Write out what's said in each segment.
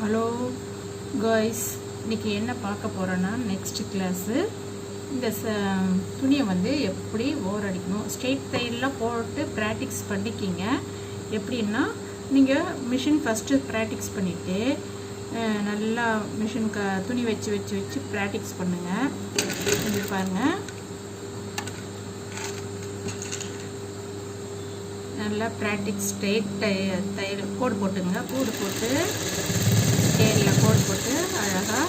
Hello guys இன்றைக்கி என்ன பார்க்க போகிறோன்னா நெக்ஸ்ட் கிளாஸு இந்த ச துணியை வந்து எப்படி ஓர் அடிக்கணும்? ஸ்ட்ரெயிட் தையல்லாம் போட்டு ப்ராக்டிக்ஸ் பண்ணிக்கிங்க. எப்படின்னா நீங்கள் மிஷின் ஃபஸ்ட்டு ப்ராக்டிக்ஸ் பண்ணிவிட்டு நல்லா மிஷின் க துணி வச்சு வச்சு வச்சு ப்ராக்டிக்ஸ் பண்ணுங்கள் இது பாருங்கள் நல்லா ப்ராக்டிக்ஸ் ஸ்ட்ரெயிட் டை தையல் கோடு போட்டுங்க. கோடு போட்டு ஸ்கேலில் கோடு போட்டு அழகாக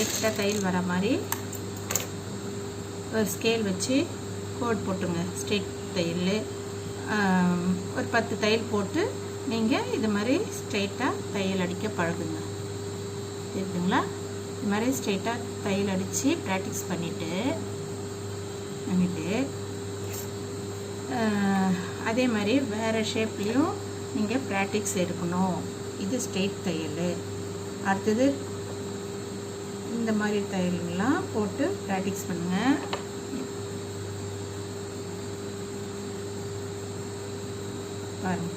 ஸ்ட்ரெயிட்டாக தையல் வர மாதிரி ஒரு ஸ்கேல் வச்சு கோட் போட்டுங்க. ஸ்ட்ரெயிட் தையல் ஒரு பத்து தையல் போட்டு நீங்கள் இது மாதிரி ஸ்ட்ரெயிட்டாக தையல் அடிக்க பழகுங்க. தெரியுதுங்களா? இது மாதிரி ஸ்ட்ரெயிட்டாக தையல் அடித்து ப்ராக்டிஸ் பண்ணிவிட்டு பண்ணிவிட்டு அதே மாதிரி வேறு ஷேப்லேயும் நீங்கள் ப்ராக்டிக்ஸ் எடுக்கணும். இது ஸ்ட்ரெயிட் தையல் அடுத்தது இந்த மாதிரி தையலுங்கெல்லாம் போட்டு ப்ராக்டிக்ஸ் பண்ணுங்கள் பாருங்கள்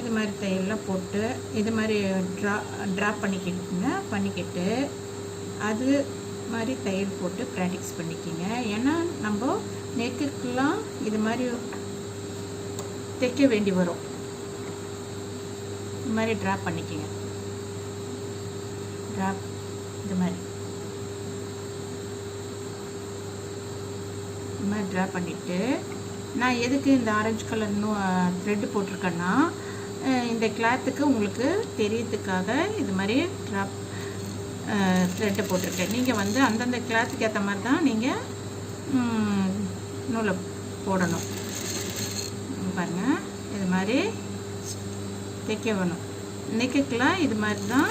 இது மாதிரி தையல்லாம் போட்டு இது மாதிரி ட்ரா ட்ரா பண்ணிக்கிட்டுங்க பண்ணிக்கிட்டு அது மாதிரி தையல் போட்டு ப்ராக்டிக்ஸ் பண்ணிக்கிங்க. ஏன்னா நம்ம நெக்குக்கெலாம் இது மாதிரி தைக்க வேண்டி வரும். இது மாதிரி ட்ரா பண்ணிக்கோங்க. ட்ராப் இது மாதிரி இது மாதிரி ட்ரா பண்ணிவிட்டு நான் எதுக்கு இந்த ஆரஞ்சு கலர் இன்னும் த்ரெட்டு போட்டிருக்கேன்னா இந்த கிளாத்துக்கு உங்களுக்கு தெரியறதுக்காக இது மாதிரி ட்ராப் த்ரெட்டு போட்டிருக்கேன். நீங்கள் வந்து அந்தந்த கிளாத்துக்கு ஏற்ற மாதிரி தான் நீங்கள் நூலை போடணும். பாருங்கள் இது மாதிரி தைக்க வேணும். நெக்குக்கெலாம் இது மாதிரி தான்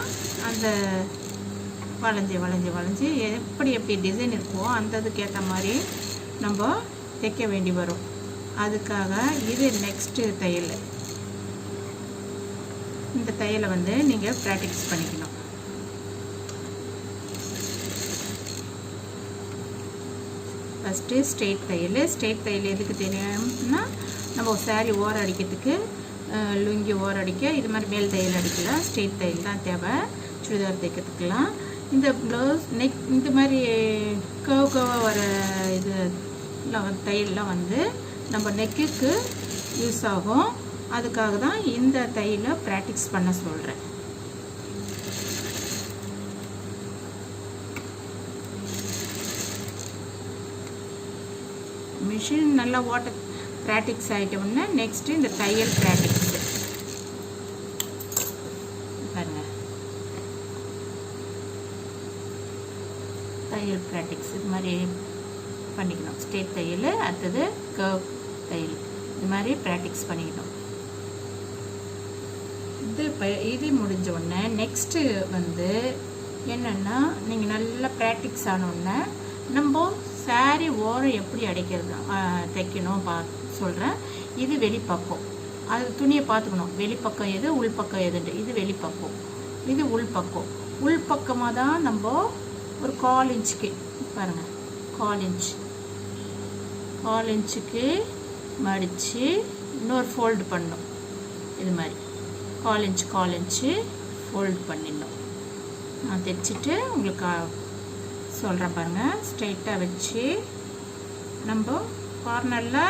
அந்த வளைஞ்சி வளைஞ்சி வளைஞ்சி எப்படி எப்படி டிசைன் இருக்கோ அந்த இதுக்கு ஏற்ற மாதிரி நம்ம தைக்க வேண்டி வரும். அதுக்காக இது நெக்ஸ்ட்டு தையல் இந்த தையலை வந்து நீங்கள் ப்ராக்டிஸ் பண்ணிக்கணும். ஃபஸ்ட்டு ஸ்ட்ரெயிட் தையல் ஸ்ட்ரெயிட் தையல் எதுக்கு தெரியும்னா நம்ம சாரீ ஓர அடிக்கிறதுக்கு லுங்கி ஓரடிக்க இது மாதிரி மேல் தையல் அடிக்கலாம் ஸ்ட்ரெயிட் தையல் தான் தேவை. சுடிதார் தைக்கிறதுக்கெலாம் இந்த ப்ளவுஸ் நெக் இந்த மாதிரி கவ் கவாக வர இதுலாம் தையல்லாம் வந்து நம்ம நெக்குக்கு யூஸ் ஆகும். அதுக்காக தான் இந்த தையலை ப்ராக்டிஸ் பண்ண சொல்கிறேன் மிஷின் நல்லா ஓட்ட ப்ராக்டிக்ஸ் ஆகிட்டோம்னா நெக்ஸ்ட்டு இந்த தையல் ப்ராக்டிக்ஸ் பாருங்கள் தையல் ப்ராக்டிக்ஸ் இது மாதிரி பண்ணிக்கணும். ஸ்டேட் தையல் அடுத்தது கர்வ் தையல். இது மாதிரி ப்ராக்டிக்ஸ் பண்ணிக்கணும். இது இப்போ இது முடிஞ்ச உடனே நெக்ஸ்ட்டு வந்து என்னென்னா நீங்கள் நல்லா ப்ராக்டிக்ஸ் ஆனோடனே நம்ம சாரி ஓரம் எப்படி அடைக்கிறது தைக்கணும் பா சொல்கிறேன் இது வெளிப்பக்கம். அது துணியை பார்த்துக்கணும். வெளிப்பக்கம் எது உள்பக்கம் எதுன்ட்டு. இது வெளிப்பக்கம். இது உள்பக்கம். உள்பக்கமாக தான் நம்ம ஒரு கால் இன்ச்சுக்கு. பாருங்கள் கால் இன்ச். கால் இன்ச்சுக்கு மடித்து இன்னொரு ஃபோல்டு பண்ணும் இது மாதிரி. கால் இன்ச் கால் இன்ச்சு ஃபோல்டு பண்ணிடணும். நான் தைச்சிட்டு உங்களுக்கு சொல்கிறேன் பாருங்கள் ஸ்ட்ரெயிட்டாக வச்சு நம்ம கார்னரில்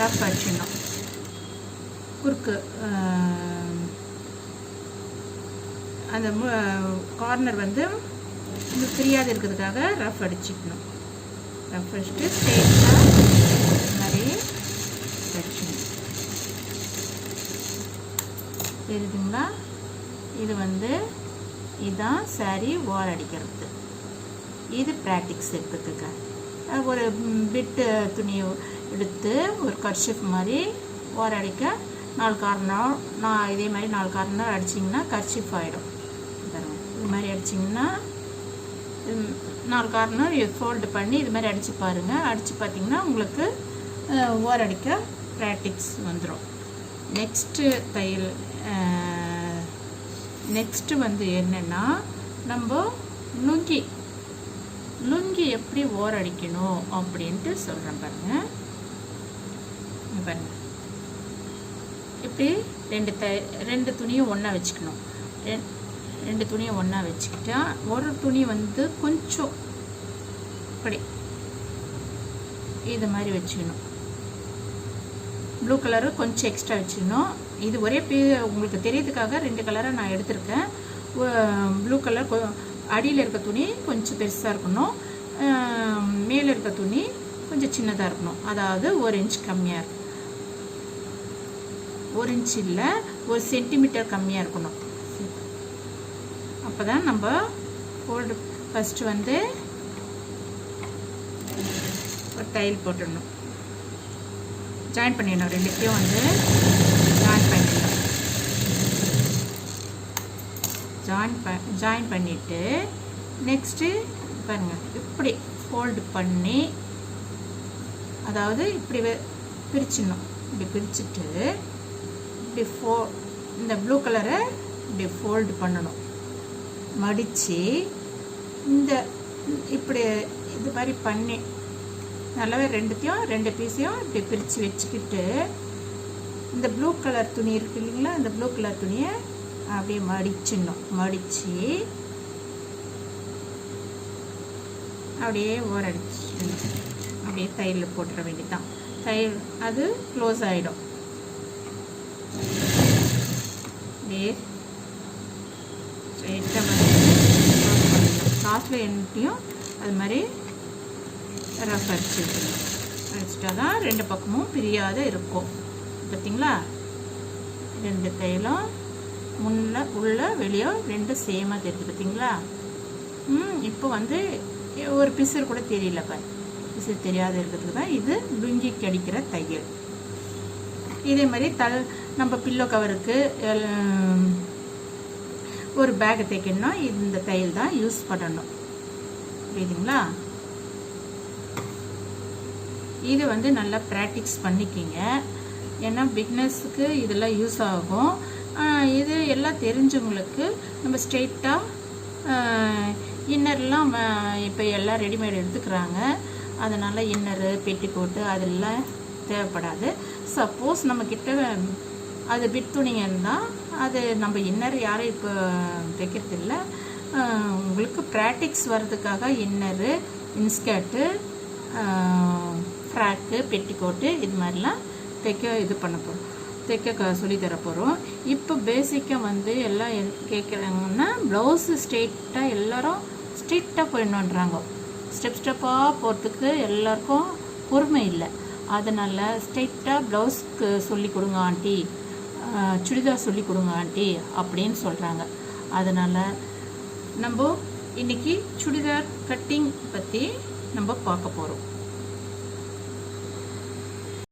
ரஃப் வச்சிடணும். குறுக்கு அந்த கார்னர் வந்து தெரியாது இருக்கிறதுக்காக ரஃப் அடிச்சுக்கணும். ரஃப் அடிச்சுட்டு ஸ்ட்ரெயிட்டாக மாதிரி அடிச்சுக்கணும். தெரியுதுங்களா இது வந்து இதுதான் சாரி ஓர் அடிக்கிறது. இது ப்ராக்டிக்ஸ் எடுத்துக்கங்க ஒரு பிட்டு துணியை எடுத்து ஒரு கர்ஷிப் மாதிரி ஓர் அடிக்க நாலு காரணம். நான் இதே மாதிரி நாலு காரணம் அடிச்சிங்கன்னா கர்ஷிப் ஆகிடும் இது மாதிரி அடிச்சிங்கன்னா நாலு கார்னர் ஃபோல்டு பண்ணி இது மாதிரி அடித்து பாருங்கள் அடித்து பார்த்தீங்கன்னா உங்களுக்கு ஓரடிக்க ப்ராக்டிக்ஸ் வந்துடும் நெக்ஸ்ட்டு தையல் நெக்ஸ்ட்டு வந்து என்னென்னா நம்ம லுங்கி லுங்கி எப்படி ஓர் அடிக்கணும் அப்படின்ட்டு சொல்கிறேன் பாருங்கள் பாருங்கள் இப்படி ரெண்டு த ரெண்டு துணியும் ஒன்றா வச்சுக்கணும். ரெ- ரெண்டு துணியை ஒன்றா வச்சுக்கிட்டா ஒரு துணி வந்து கொஞ்சம் இப்படி இது மாதிரி வச்சுக்கணும். ப்ளூ கலரு கொஞ்சம் எக்ஸ்ட்ரா வச்சுக்கணும். இது ஒரே பே உங்களுக்கு தெரியறதுக்காக ரெண்டு கலரை நான் எடுத்திருக்கேன். ப்ளூ கலர் அடியில் இருக்க துணி கொஞ்சம் பெருசாக இருக்கணும். மேலே இருக்க துணி கொஞ்சம் சின்னதாக இருக்கணும். அதாவது ஒரு இன்ச் கம்மியாக இருக்கும் ஒரு இன்ச் இல்லை ஒரு சென்டிமீட்டர் கம்மியாக இருக்கணும். அப்போ தான் நம்ம ஃபோல்டு ஃபஸ்ட்டு வந்து ஒரு தையல் போட்டுடணும். ஜாயின் பண்ணிடணும். ரெண்டுத்தையும் வந்து ஜாயின் பண்ணிடணும். ஜாயின் ப ஜாயின் பண்ணிவிட்டு நெக்ஸ்ட்டு பாருங்கள் இப்படி ஃபோல்டு பண்ணி அதாவது இப்படி பிரிச்சிடணும். இப்படி பிரிச்சுட்டு இப்படி ஃபோ இந்த ப்ளூ கலரை இப்படி ஃபோல்டு பண்ணணும். மடித்து இந்த இப்படி இது மாதிரி பண்ணி நல்லாவே ரெண்டுத்தையும் ரெண்டு பீஸையும் இப்படி பிரித்து வச்சுக்கிட்டு இந்த ப்ளூ கலர் துணி இருக்கு இல்லைங்களா இந்த ப்ளூ கலர் துணியை அப்படியே மடிச்சிடணும். மடித்து அப்படியே ஓரடிச்சிடணும். அப்படியே தையலில் போட்டுற வேண்டியதான் தையல் அது க்ளோஸ் ஆகிடும் அப்படியே ஸ்ட்ரைட்டாக வந்து க்ளோஸ் பண்ணிடணும் லாஸ்ட்டில் எண்ணிட்டையும் அது மாதிரி ரஃப் அடிச்சு விட்டுணும் அடிச்சிட்டா தான் ரெண்டு பக்கமும் பிரியாத இருக்கும். பார்த்தீங்களா ரெண்டு தையலும் முன்ன உள்ள வெளியே ரெண்டும் சேமாக தெரியுது. பார்த்தீங்களா ம் இப்போ வந்து ஒரு பிசுறு கூட தெரியல பாரு. பிசுறு தெரியாத இருக்கிறதுக்கு தான் இது லுங்கி கடிக்கிற தையல். இதே மாதிரி தல் நம்ம பில்லோ கவருக்கு எல்- ஒரு பேக்கை தைக்கணும்னா இந்த தையல் தான் யூஸ் பண்ணணும். புரியுதுங்களா? இது வந்து நல்லா ப்ராக்டிஸ் பண்ணிக்கிங்க. ஏன்னா பிக்னஸுக்கு இதெல்லாம் யூஸ் ஆகும். இது எல்லாம் தெரிஞ்சவங்களுக்கு நம்ம ஸ்ட்ரெயிட்டாக இன்னர்லாம் இப்போ எல்லாம் ரெடிமேட் எடுத்துக்கிறாங்க. அதனால் இன்னரு பெட்டிக்கோட்டு அதெல்லாம் தேவைப்படாது. சப்போஸ் நம்மக்கிட்ட அது பிட் துணிங்க இருந்தால் அது நம்ம இன்னர் யாரும் இப்போ தைக்கிறதில்ல உங்களுக்கு ப்ராக்டிக்ஸ் வர்றதுக்காக இன்னரு இன்ஸ்கர்ட்டு ஃப்ராக்கு பெட்டிக்கோட்டு இது மாதிரிலாம் தைக்க இது பண்ண போகிறோம் தைக்க க- சொல்லி தர போகிறோம் இப்போ பேசிக்காக வந்து எல்லாம் என் கேட்குறாங்கன்னா ப்ளவுஸு ஸ்ட்ரெயிட்டாக எல்லாரும் ஸ்ட்ரெயிட்டாக போயிடணுன்றாங்க ஸ்டெப் ஸ்டெப்பாக போகிறதுக்கு எல்லாருக்கும் பொறுமை இல்லை. அதனால் ஸ்ட்ரெயிட்டாக ப்ளவுஸ்க்கு சொல்லி கொடுங்க ஆண்டி. சுடிதார் சொல்லி கொடுங்க ஆண்டி அப்படின்னு சொல்கிறாங்க அதனால் நம்ம இன்றைக்கி சுடிதார் கட்டிங் பற்றி நம்ம பார்க்க போகிறோம்